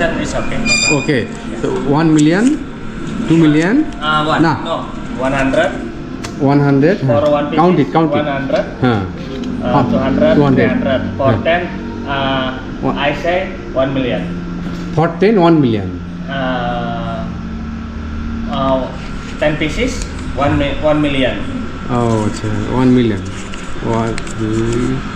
Oke, okay okay so 1 million 2 million? Uh, one, nah. no. 100 100 one count it count 100 it. Huh. 100, 200 100, 300 for huh. 100, uh, 100, I say 1 million. For 10 1 million. Uh, uh, 10 pieces 1, 1 million. Oh 1 uh, million. 1 million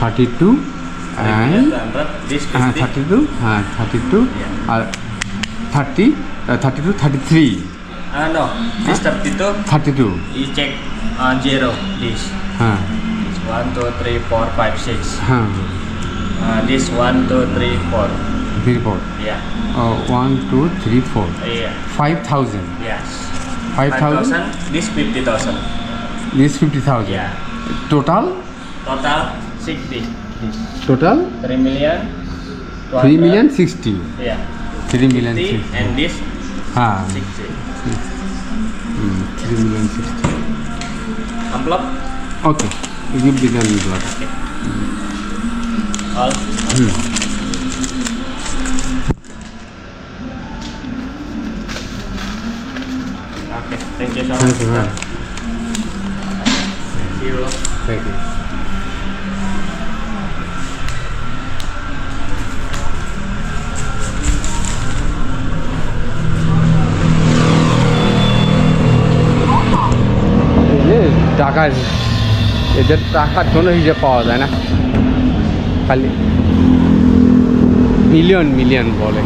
thirty two and 200. This 50. Thirty two হ্যাঁ thirty two R thirty thirty two thirty three Uh, no. This 32, thirty two you check uh, zero. This. হ্যাঁ This 1, 2, 3, 4, 5, 6. Uh, this 1, 2, 3, 4. Three four Yeah. One two three four Yeah. Five thousand Yes. Five thousand 5,000. This 50,000. This fifty thousand Yeah. Total Total 60 total? 3 million 3 million 60 yeah 3 million 60 and this ah 60 hmm, 3 million 60 envelope okay you give bigger envelope okay. hmm. all hmm. okay thank you so much. Thank you. thank you. Thank you. টাকা এদের টাকার জন্য হিসেব পাওয়া যায় না। খালি million million বলে।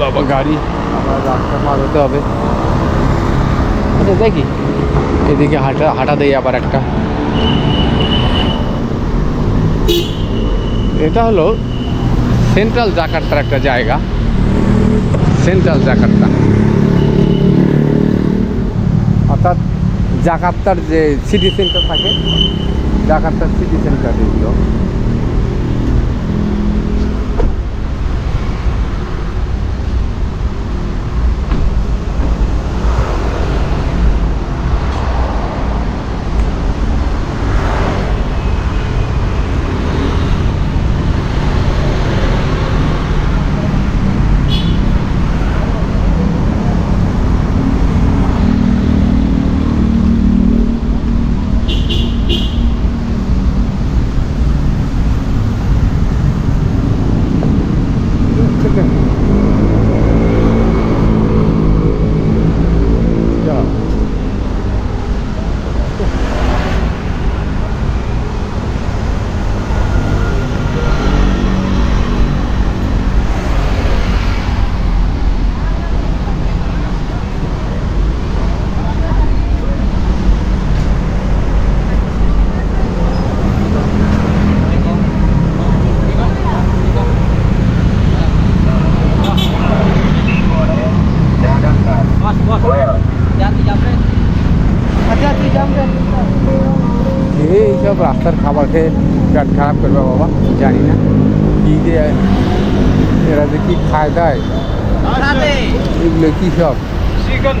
বাবা। গাড়ি আবার রাস্তা পার হতে হবে। আচ্ছা দেখি। এদিকে হাঁটা হাঁটা দেই আবার একটা। এটা হলো সেন্ট্রাল জাকার্তার একটা জায়গা। সেন্ট্রাল জাকার্তা অর্থাৎ জাকার্তার যে সিটি সেন্টার থাকে জাকার্তার সিটি সেন্টার এগুলো Ja. খেয়ে এইসব রাস্তার খাবার খেয়ে পেট খারাপ করবে বাবা জানি না কী যে এরা যে কী খায় দায় Chicken.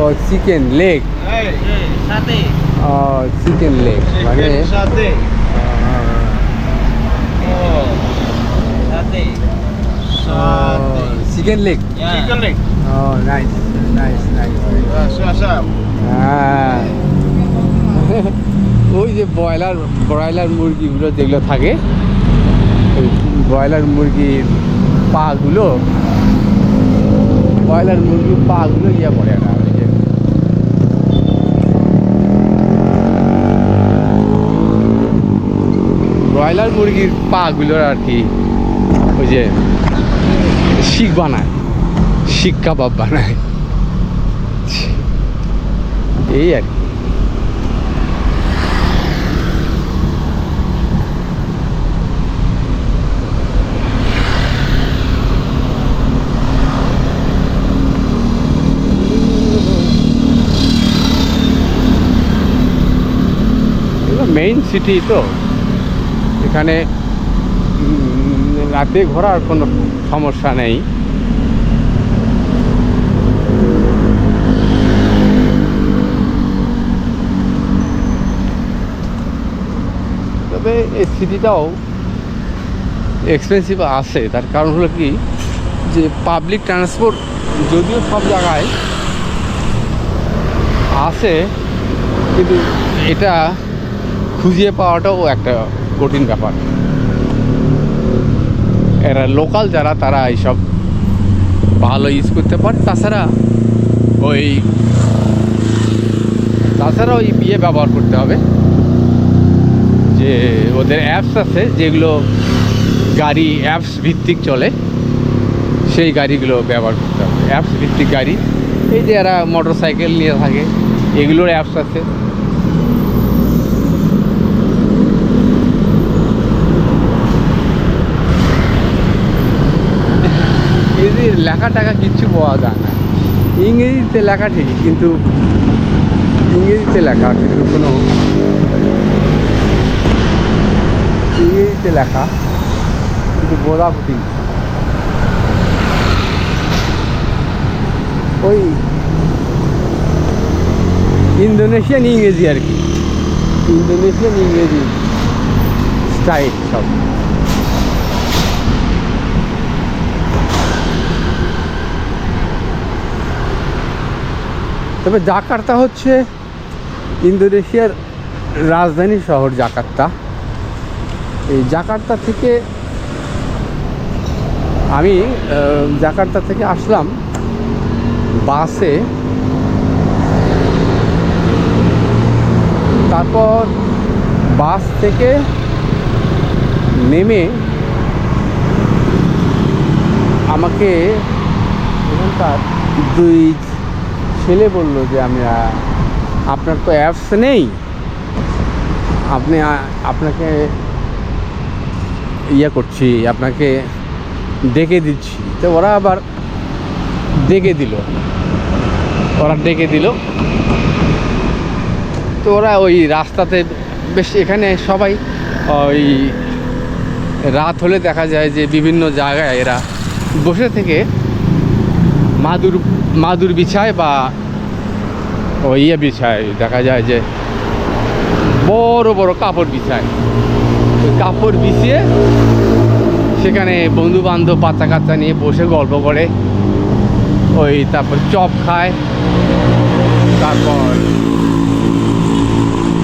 ও chicken leg Hey. Sate. Chicken leg মানে sate. Sate. Chicken leg Chicken leg. ও নাইস নাইস নাইস. হ্যাঁ ওই যে ব্রয়লার ব্রয়লার মুরগিগুলো যেগুলো থাকে ওই ব্রয়লার মুরগির পাগুলো ব্রয়লার মুরগির পাগুলো ইয়ে পড়ে না ব্রয়লার মুরগির পাগুলোর আর কি ওই যে শিখ বানায় শিক কাবাব বানায়। এই আর কি। মেইন সিটি তো। এখানে রাতে ঘোরার কোনো সমস্যা নেই। তবে এই সিটিটাও এক্সপেন্সিভ আছে। তার কারণ হলো কি, যে পাবলিক ট্রান্সপোর্ট যদিও সব জায়গায় আছে, কিন্তু এটা খুঁজে পাওয়াটাও একটা কঠিন ব্যাপার। এরা লোকাল যারা, তারা এইসব ভালো ইউজ করতে পারে। তাছাড়া ওই তাছাড়া ওই ইয়ে ব্যবহার করতে হবে। যে ওদের অ্যাপস আছে, যেগুলো গাড়ি অ্যাপস ভিত্তিক চলে, সেই গাড়িগুলো ব্যবহার করতে হবে। অ্যাপস ভিত্তিক গাড়ি, এই যে এরা মোটর সাইকেল নিয়ে থাকে, এগুলোর অ্যাপস আছে ইংরেজির লেখা টাকা কিচ্ছু পাওয়া যায় না। ইংরেজিতে লেখা ঠিকই, কিন্তু ইংরেজিতে লেখা কিন্তু কোনো ইংরেজিতে লেখা, কিন্তু বোঝা কঠিন ওই ইন্দোনেশিয়ান ইংরেজি আর কি। ইন্দোনেশিয়ান ইংরেজি স্টাইল সব। তবে জাকার্তা হচ্ছে ইন্দোনেশিয়ার রাজধানী শহর জাকার্তা। এই জাকার্তা থেকে আমি জাকার্তা থেকে আসলাম বাসে। তারপর বাস থেকে নেমে আমাকে এখানকার দুই ছেলে বলল যে আমি আপনার তো অ্যাপস নেই। আপনি আপনাকে ইয়ে করছি, আপনাকে ডেকে দিচ্ছি। তো ওরা আবার ডেকে দিল। ওরা ডেকে দিল। তো ওরা ওই রাস্তাতে বেশ এখানে সবাই ওই রাত হলে দেখা যায় যে বিভিন্ন জায়গায় এরা বসে থেকে মাদুর মাদুর বিছায় বা ওই ইয়ে বিছায়, দেখা যায় যে বড় বড় কাপড় বিছায়। কাপড় বিছিয়ে সেখানে বন্ধু বান্ধব বাচ্চা কাচ্চা নিয়ে বসে গল্প করে। ওই তারপর চপ খায়, তারপর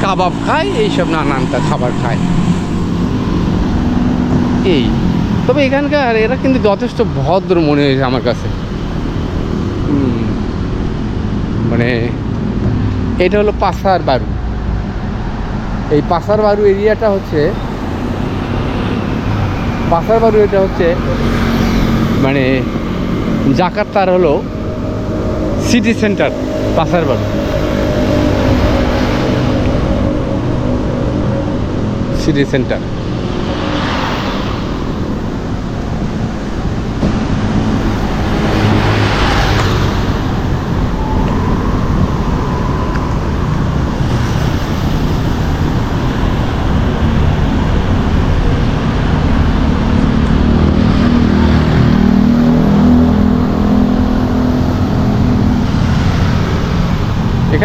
কাবাব খায়, এইসব নানানটা খাবার খায়। এই। তবে এখানকার এরা কিন্তু যথেষ্ট ভদ্র মনে হয়েছে আমার কাছে। মানে এটা হলো পাসার বারু। এই পাসার বারু এরিয়াটা হচ্ছে, পাসার বারু এটা হচ্ছে মানে জাকার্তার হলো city centre Pasar Baru. City centre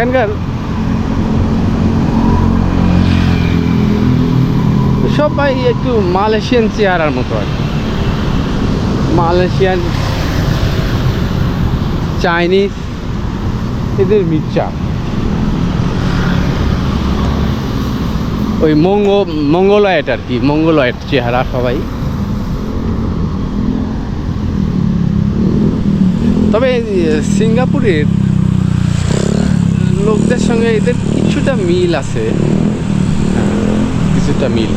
এখানকার সবাই একটু মালয়েশিয়ান চেহারার মতো আর মালয়েশিয়ান, চাইনিজ, এদের মিক্সচার ওই মঙ্গ মঙ্গলয়েট আর কি মঙ্গলয়েট চেহারা সবাই। তবে সিঙ্গাপুরের লোকদের সঙ্গে এদের কিছুটা মিল আছে। হ্যাঁ, কিছুটা মিল।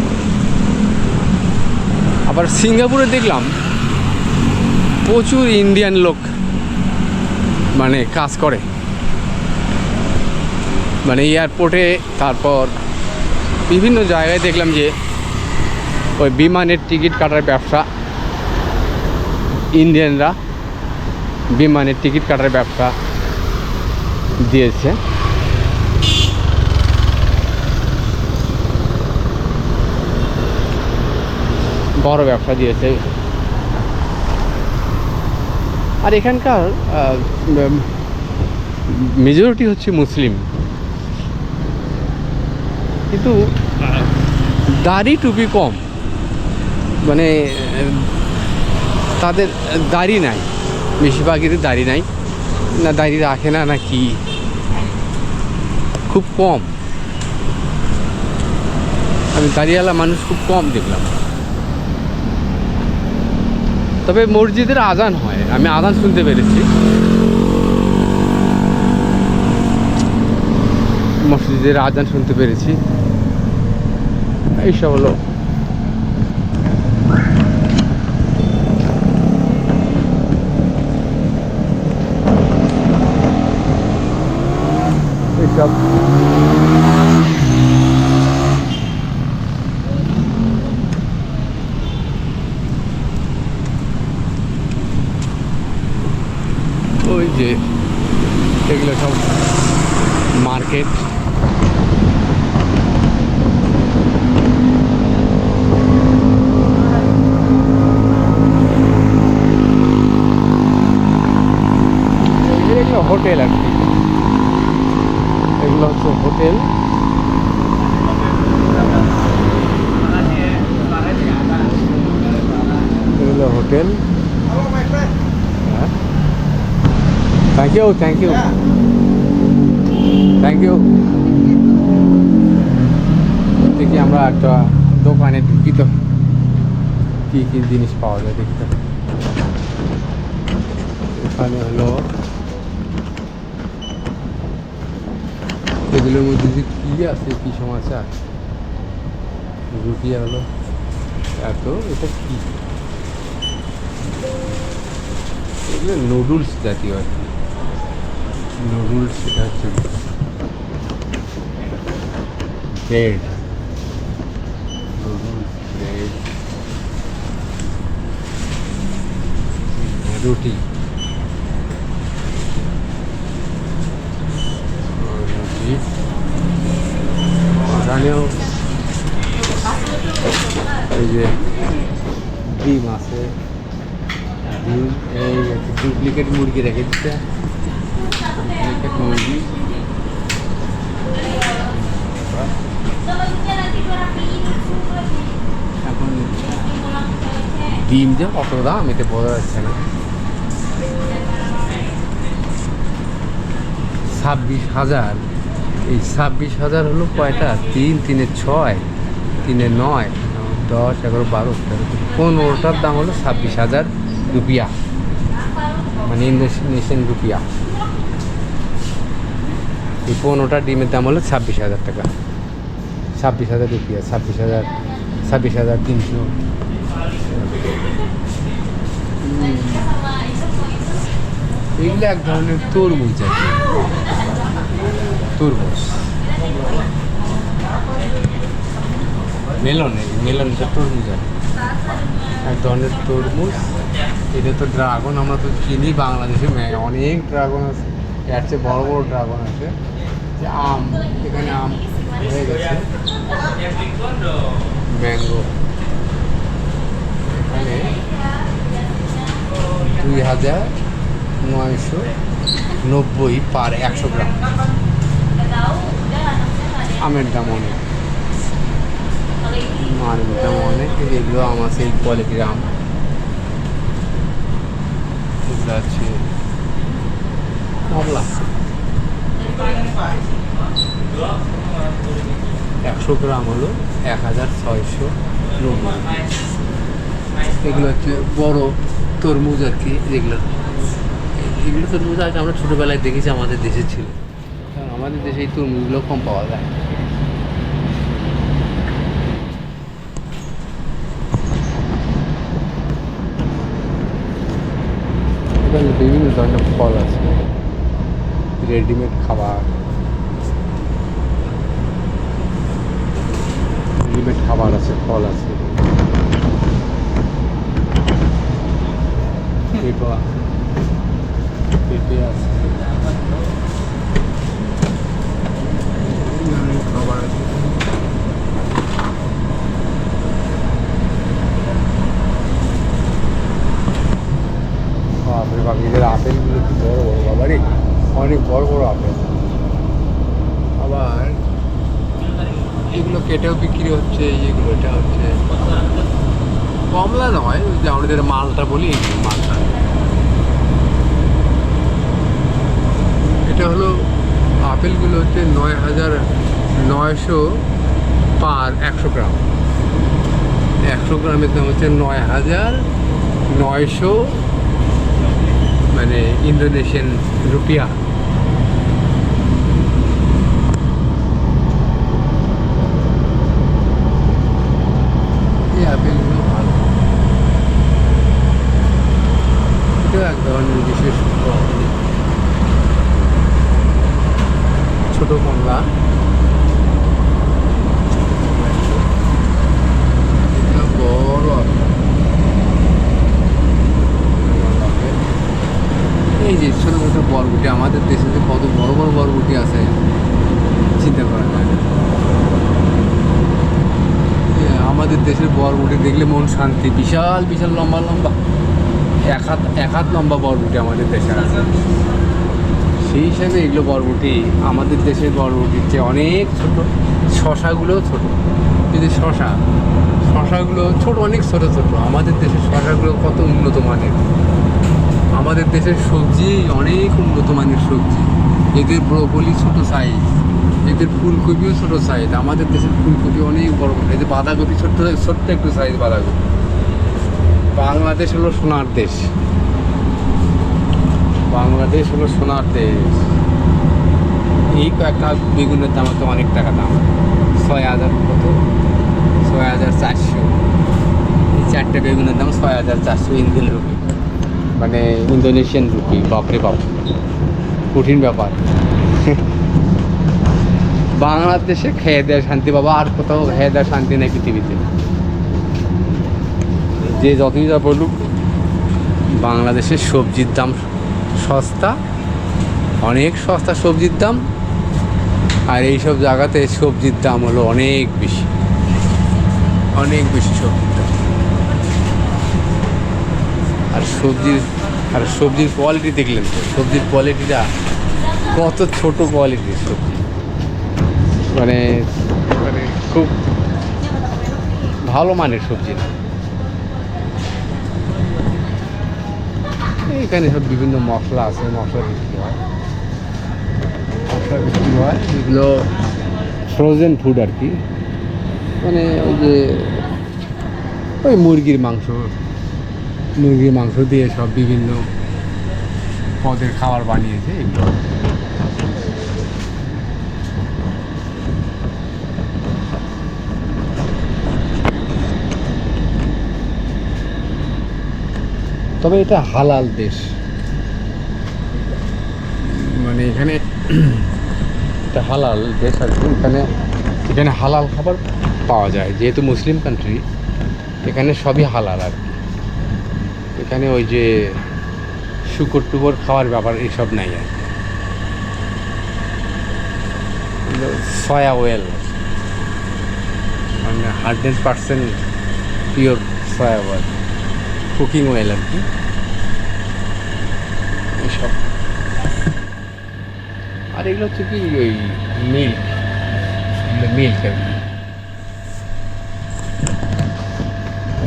আবার সিঙ্গাপুরে দেখলাম প্রচুর ইন্ডিয়ান লোক মানে কাজ করে। মানে এয়ারপোর্টে তারপর বিভিন্ন জায়গায় দেখলাম যে ওই বিমানের টিকিট কাটার ব্যবসা ইন্ডিয়ানরা বিমানের টিকিট কাটার ব্যবসা দিয়েছে। বড় ব্যবসা দিয়েছে। আর এখানকার মেজরিটি হচ্ছে মুসলিম। কিন্তু দাড়ি টুপি কম। মানে তাদের দাড়ি নাই। বেশিরভাগেরই দাড়ি নাই। না দাড়ি রাখে না না কি। খুব কম। আমি দাড়িওয়ালা মানুষ খুব কম দেখলাম। তবে মসজিদের আজান হয়। আমি আজান শুনতে পেরেছি। মসজিদের আজান শুনতে পেরেছি। এইসব হলো। এইসব। ওই যে এগুলো সব মার্কেট। হোটেল আর কি এগুলো হচ্ছে হোটেল এগুলো hotel thank you thank you thank you দেখি আমরা একটা দোকানে ঢুকি তো কী কী জিনিস পাওয়া যায় দেখি তো। এখানে হলো এগুলোর মধ্যে যে কী আছে, কী সমাচার? রুটিয়া হলো, এত, এটা কী? এগুলো নুডলস জাতীয় আর কি। নুডলস এটা হচ্ছে ব্রেড নুডলস ব্রেড রুটি রুটি এখানেও এই যে ডিম আছে ডিম এই একটা ডুপ্লিকেট মুরগি রেখে দিচ্ছে ডুপ্লিকেট মুরগি ডিম যে কত দাম? এতে বোঝা যাচ্ছে না। ছাব্বিশ হাজার। এই ছাব্বিশ হাজার হলো কয়টা? তিন, তিনে ছয়, তিনে নয়, দশ, এগারো, বারো, তেরো পনেরোটার দাম হলো ছাব্বিশ হাজার রুপিয়া। মানে ইন্দোনেশিয়ান রুপিয়া। এই পনেরোটা ডিমের দাম হলো ছাব্বিশ হাজার টাকা। ছাব্বিশ হাজার রুপিয়া, ছাব্বিশ হাজার ছাব্বিশ হাজার তিনশো। এগুলো এক ধরনের তরমুজ কি। তরমুজ। মেলন মেলন এটা তরমুজ আর এক ধরনের তরমুজ। এটা তো ড্রাগন, আমরা তো চিনি, বাংলাদেশে অনেক ড্রাগন আছে। এর চেয়ে বড় বড় ড্রাগন আছে। আম, এখানে আম হয়ে গেছে। ম্যাঙ্গো এখানে দুই হাজার নয়শো নব্বই পার একশো গ্রাম। আমের দাম অনেক। আমের দাম অনেক, এগুলো আমার সেই কোয়ালিটির আম। এটা হচ্ছে কমলা। একশো গ্রাম হলো এক হাজার ছয়শো নব্বই এগুলো হচ্ছে বড় তরমুজ আর কি, যেগুলো। এগুলো তরমুজ আগে আমরা ছোটোবেলায় দেখেছি, আমাদের দেশে ছিল। আমাদের দেশে এই তরমুজগুলো কম পাওয়া যায়। বিভিন্ন ধরনের ফল আছে। রেডিমেড খাবার। রেডিমেড খাবার আছে, ফল আছে। পেঁপা আছে। খাবার আছে বাপরে আপেলগুলো কি বড় বড় বাবা রে অনেক বড় বড় আপেল। আবার এগুলো কেটেও বিক্রি হচ্ছে এগুলো এটা হচ্ছে। কমলা নয় যে আমাদের মালটা বলি মালটা। এটা হলো আপেলগুলো হচ্ছে নয় হাজার নয়শো পার একশো গ্রাম। একশো গ্রামের দাম হচ্ছে নয় হাজার নয়শো মানে ইন্দোনেশিয়ান রুপিয়া এই আপেলগুলো ভালো এটাও এক ধরনের বিশেষ ফল। ছোট আপেল। এই যে ছোটো ছোটো বরবুটি, আমাদের দেশে যে কত বড় বড় বরবুটি আছে, চিন্তা করা যায়। আমাদের দেশের বরবুটি দেখলে মন শান্তি, বিশাল বিশাল লম্বা লম্বা এক হাত এক হাত লম্বা বরবুটি আমাদের দেশে আছে সেই হিসাবে এগুলো বরবুটি আমাদের দেশের বরবুটির চেয়ে অনেক ছোট। শশাগুলোও ছোট। এই যে শশা, শশাগুলো ছোট, অনেক ছোট ছোট। আমাদের দেশের শশাগুলো কত উন্নত মানের। আমাদের দেশের সবজি অনেক উন্নত মানের সবজি। এদের ব্রোকলি ছোট সাইজ এদের ফুলকপিও ছোট সাইজ আমাদের দেশের ফুলকপি অনেক বড় বড়। এদের বাঁধাকপি ছোট্ট ছোট্ট একটু সাইজ বাঁধাকপি। বাংলাদেশ হলো সোনার দেশ। বাংলাদেশ হলো সোনার দেশ। এই কয়েকটা বেগুনের দাম তো অনেক টাকা দাম। ছয় হাজার কত? ছয় হাজার চারশো। এই চারটে বেগুনের দাম ছয় হাজার চারশো ইন্ডিয়ান রুপি। মানে ইন্দোনেশিয়ান রুপি, বাপরে বাপ। কঠিন ব্যাপার। বাংলাদেশে খেয়ে দেওয়ার শান্তি বাবা আর কোথাও খেয়ে দেওয়ার শান্তি নেই পৃথিবীতে। যে যতই যা বলুক, বাংলাদেশের সবজির দাম সস্তা, অনেক সস্তা সবজির দাম। আর এইসব জায়গাতে সবজির দাম হলো অনেক বেশি। অনেক বেশি সবজির দাম। আর সবজির আর সবজির কোয়ালিটি দেখলেন তো? সবজির কোয়ালিটিটা কত ছোট কোয়ালিটির সবজি। মানে মানে খুব ভালো মানের সবজি না। এখানে সব বিভিন্ন মশলা আছে, মশলা বিক্রি হয়। মশলা বিক্রি হয় এগুলো ফ্রোজেন ফুড আর কি। মানে ওই যে ওই মুরগির মাংস মুরগির মাংস দিয়ে সব বিভিন্ন পদের খাবার বানিয়েছে এগুলো। তবে এটা হালাল দেশ। মানে এখানে এটা হালাল দেশ আর কি। এখানে এখানে হালাল খাবার পাওয়া যায়। যেহেতু মুসলিম কান্ট্রি এখানে সবই হালাল আর কি। এখানে ওই যে শুকর টুকর খাওয়ার ব্যাপার এইসব নাই আর কি। Soya oil. মানে hundred percent pure soya oil. Cooking oil আর কি। এইসব। আর এগুলো হচ্ছে কি, ওই মিল্ক মিল্ক আর কি।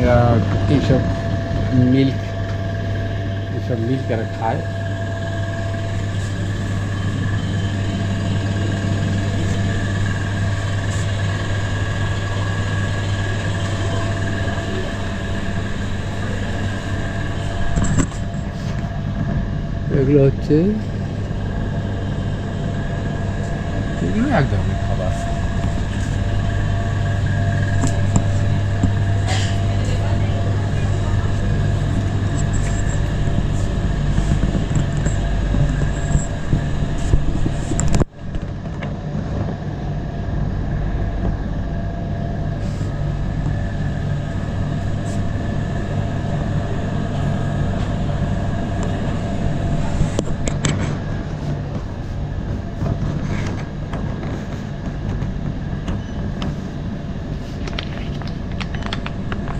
এরা এইসব মিল্ক এইসব মিল্ক এরা খায়। এগুলো হচ্ছে এগুলো এক ধরনের খাবার।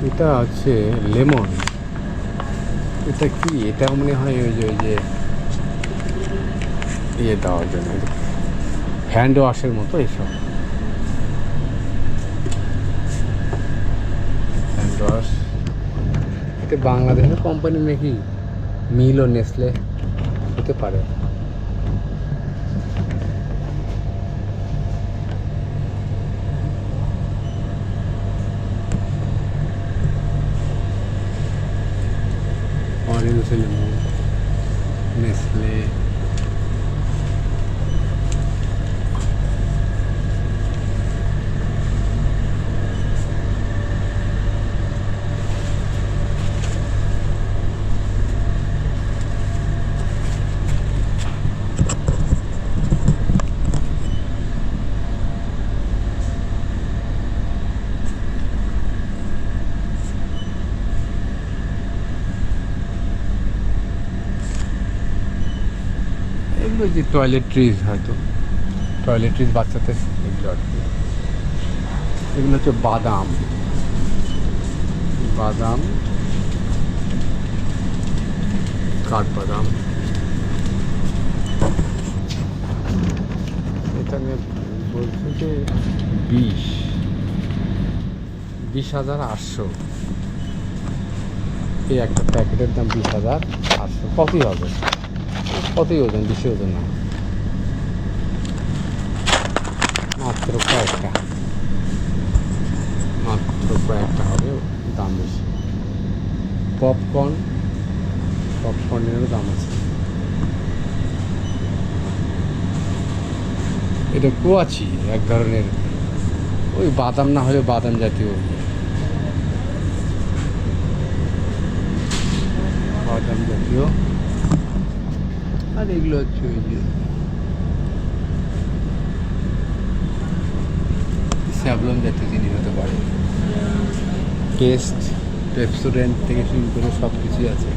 এটা হচ্ছে লেমন। এটা কি? এটা মনে হয় ওই যে ওই যে ইয়ে দেওয়ার জন্য। হ্যান্ড ওয়াশের মতো এইসব। Hand wash. এটা বাংলাদেশের কোম্পানি নাকি? মিল ও নেসলে হতে পারে অরেঞ্জ লেমন নেসলে এগুলো যে টয়লেট্রিজ হয়তো টয়লেট্রিজ বাচ্চাদের এগুলো আর কি। এগুলো হচ্ছে বাদাম। বাদাম, কাঠবাদাম। এটা নিয়ে বলছে যে বিশ। বিশ হাজার আটশো। এই একটা প্যাকেটের দাম বিশ হাজার আটশো। কতই হবে? কতই ওজন বেশি ওজন না মাত্র কয়েকটা মাত্র কয়েকটা হবে দাম বেশি পপকর্ন পপকর্নেরও দাম আছে এটা কুয়াচি এক ধরনের ওই বাদাম না হলে বাদাম জাতীয় বাদাম জাতীয় আর এগুলো হচ্ছে ওই যে স্যাভলন জাতীয় জিনিস হতে পারে। টেস্ট রেস্টুরেন্ট থেকে শুরু করে সব কিছুই আছে।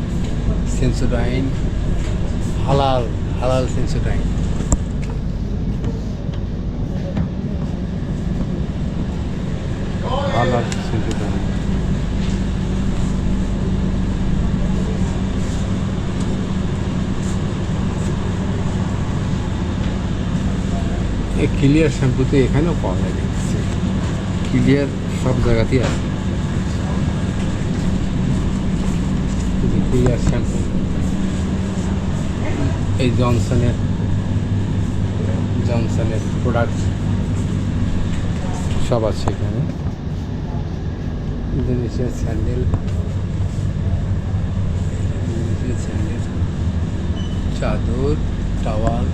সেন্সোডাইন হালাল হালাল সেন্সোডাইন। হালাল সেন্সোডাইন। এই ক্লিয়ার শ্যাম্পুতে এখানেও পাওয়া যায় দেখছি ক্লিয়ার সব জায়গাতেই আছে। ক্লিয়ার শ্যাম্পু এই জনসনের জনসনের প্রোডাক্ট সব আছে এখানে। ইন্দোনেশিয়ার স্যান্ডেল ইন্দোনেশিয়ার স্যান্ডেল চাদর টাওয়াল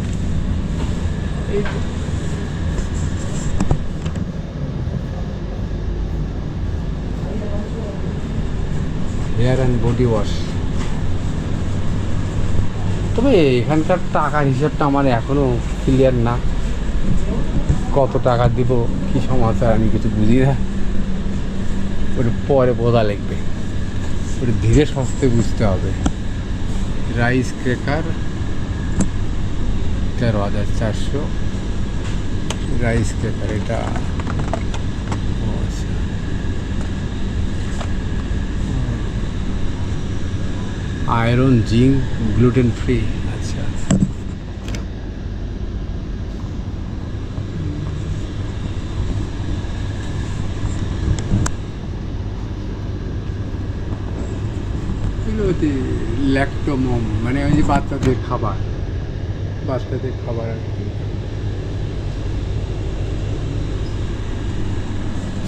এই হেয়ার অ্যান্ড বডি ওয়াশ তবে এখানকার টাকার হিসাবটা আমার এখনও ক্লিয়ার না। কত টাকা দিব, কি সমাচার আমি কিছু বুঝি না। ওটা পরে বোঝা লাগবে ওটা ধীরে সস্তে বুঝতে হবে। রাইস ক্রেকার তেরো হাজার চারশো। রাইস ক্রেকার এটা ও আচ্ছা আয়রন জিঙ্ক গ্লুটেন ফ্রি। আচ্ছা। ল্যাক্টোমম মানে ওই যে বাচ্চাদের খাবার। বাচ্চাদের খাবার আর কি।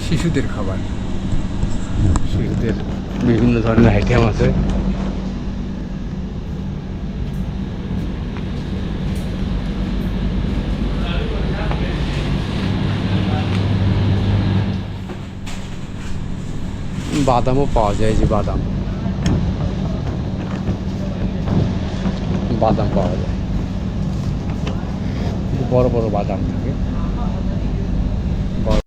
শিশুদের খাবার। শিশুদের বিভিন্ন ধরনের আইটেম আছে। বাদামও পাওয়া যায় যে বাদাম। বাদাম পাওয়া যায়। বড় বড় বাদাম থাকে।